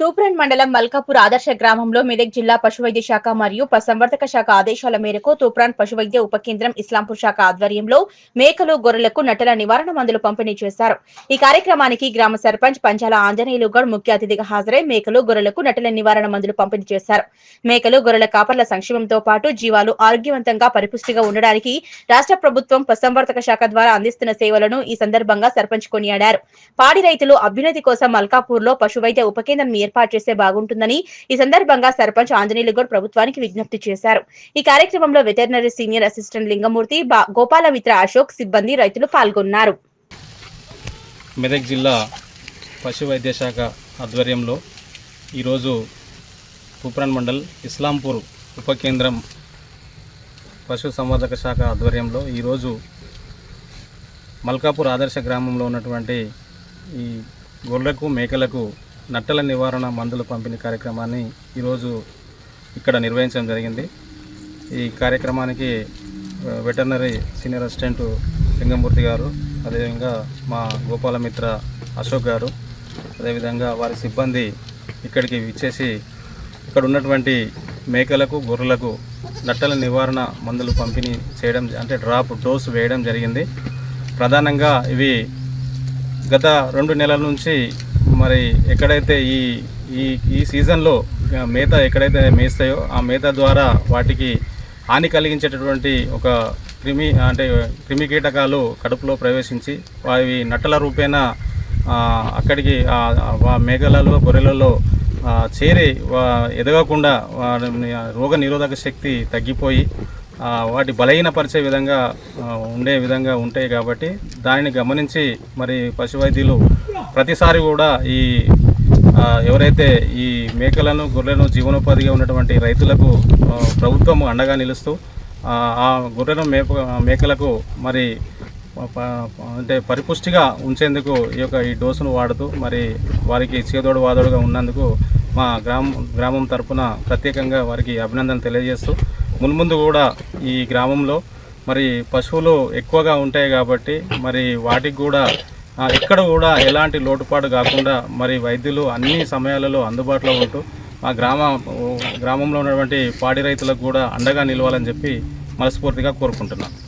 తూప్రన్ మండలం మల్కాపూర్ ఆదర్శ గ్రామంలో మెదక్ జిల్లా పశువైద్య శాఖ మరియు పశుసంవర్ధక శాఖ ఆదేశాల మేరకు తూప్రాన్ పశువైద్య ఉప కేంద్రం ఇస్లాంపూర్ శాఖ ఆధ్వర్యంలో మేకలు గొర్రెలకు నటల నివారణ మందులు పంపిణీ చేశారు. ఈ కార్యక్రమానికి గ్రామ సర్పంచ్ పంచాల ఆంజనేయులు గడ్ ముఖ్య అతిథిగా హాజరై మేకలు గొర్రెలకు నటల నివారణ మందులు పంపిణీ చేశారు. మేకలు గొర్రెల కాపర్ల సంక్షేమంతో పాటు జీవాలు ఆరోగ్యవంతంగా పరిపుష్టిగా ఉండడానికి రాష్ట్ర ప్రభుత్వం పశుసంవర్ధక శాఖ ద్వారా అందిస్తున్న సేవలను ఈ సందర్భంగా సర్పంచ్ కొనియాడారు. పాడి రైతులు అభ్యున్నతి కోసం మల్కాపూర్లో పశువైద్య ఉప కేంద్రం ఏర్పాటు చేస్తే బాగుంటుందని ఈ సందర్భంగా సర్పంచ్ ఆంజనేయులు గౌడ్ ప్రభుత్వానికి విజ్ఞప్తి చేశారు. ఈ కార్యక్రమంలో వెటర్నరీ సీనియర్ అసిస్టెంట్ లింగమూర్తి బా- గోపాలమిత్ర అశోక్ సిబ్బంది రైతులు పాల్గొన్నారు. మెదక్ జిల్లా పశు వైద్య శాఖ ఆధ్వర్యంలో ఈరోజు తూప్రాన్ మండల్ ఇస్లాంపూర్ ఉప కేంద్రం పశు సంవర్ధక శాఖ ఆధ్వర్యంలో ఈరోజు మల్కాపూర్ ఆదర్శ గ్రామంలో ఉన్నటువంటి ఈ గొర్రెలకు మేకలకు నట్టల నివారణ మందుల పంపిణీ కార్యక్రమాన్ని ఈరోజు ఇక్కడ నిర్వహించడం జరిగింది. ఈ కార్యక్రమానికి వెటర్నరీ సీనియర్ అసిస్టెంట్ లింగమూర్తి గారు అదేవిధంగా మా గోపాలమిత్ర అశోక్ గారు అదేవిధంగా వారి సిబ్బంది ఇక్కడికి విచ్చేసి ఇక్కడ ఉన్నటువంటి మేకలకు గొర్రెలకు నట్టల నివారణ మందులు పంపిణీ చేయడం అంటే డ్రాప్ డోస్ వేయడం జరిగింది. ప్రధానంగా ఇవి గత రెండు నెలల నుంచి మరి ఎక్కడైతే ఈ ఈ ఈ సీజన్లో మేత ఎక్కడైతే మేస్తాయో ఆ మేత ద్వారా వాటికి హాని కలిగించేటటువంటి ఒక క్రిమి అంటే క్రిమి కీటకాలు కడుపులో ప్రవేశించి అవి నట్టల రూపేణ అక్కడికి ఆ, మేఘలలో గొర్రెలలో చేరి ఎదగకుండా రోగ నిరోధక శక్తి తగ్గిపోయి వాటి బలహీనపరిచే విధంగా ఉండే విధంగా ఉంటాయి కాబట్టి దానిని గమనించి మరి పశు వైద్యులు ప్రతిసారి కూడా ఈ ఎవరైతే ఈ మేకలను గొర్రెలను జీవనోపాధిగా ఉన్నటువంటి రైతులకు ప్రభుత్వం అండగా నిలుస్తూ ఆ, గొర్రెను గొర్రెలను మేప మేకలకు మరి అంటే పరిపుష్టిగా ఉంచేందుకు ఈ యొక్క ఈ డోసును వాడుతూ మరి వారికి చేదోడు వాదోడుగా ఉన్నందుకు మా గ్రామం గ్రామం తరపున ప్రత్యేకంగా వారికి అభినందన తెలియజేస్తూ మున్ముందు కూడా ఈ గ్రామంలో మరి పశువులు ఎక్కువగా ఉంటాయి కాబట్టి మరి వాటికి కూడా ఎక్కడ కూడా ఎలాంటి లోటుపాటు కాకుండా మరి వైద్యులు అన్ని సమయాలలో అందుబాటులో ఉంటూ మా గ్రామ గ్రామంలో ఉన్నటువంటి పాడి రైతులకు కూడా అండగా నిలవాలని చెప్పి మనస్ఫూర్తిగా కోరుకుంటున్నాను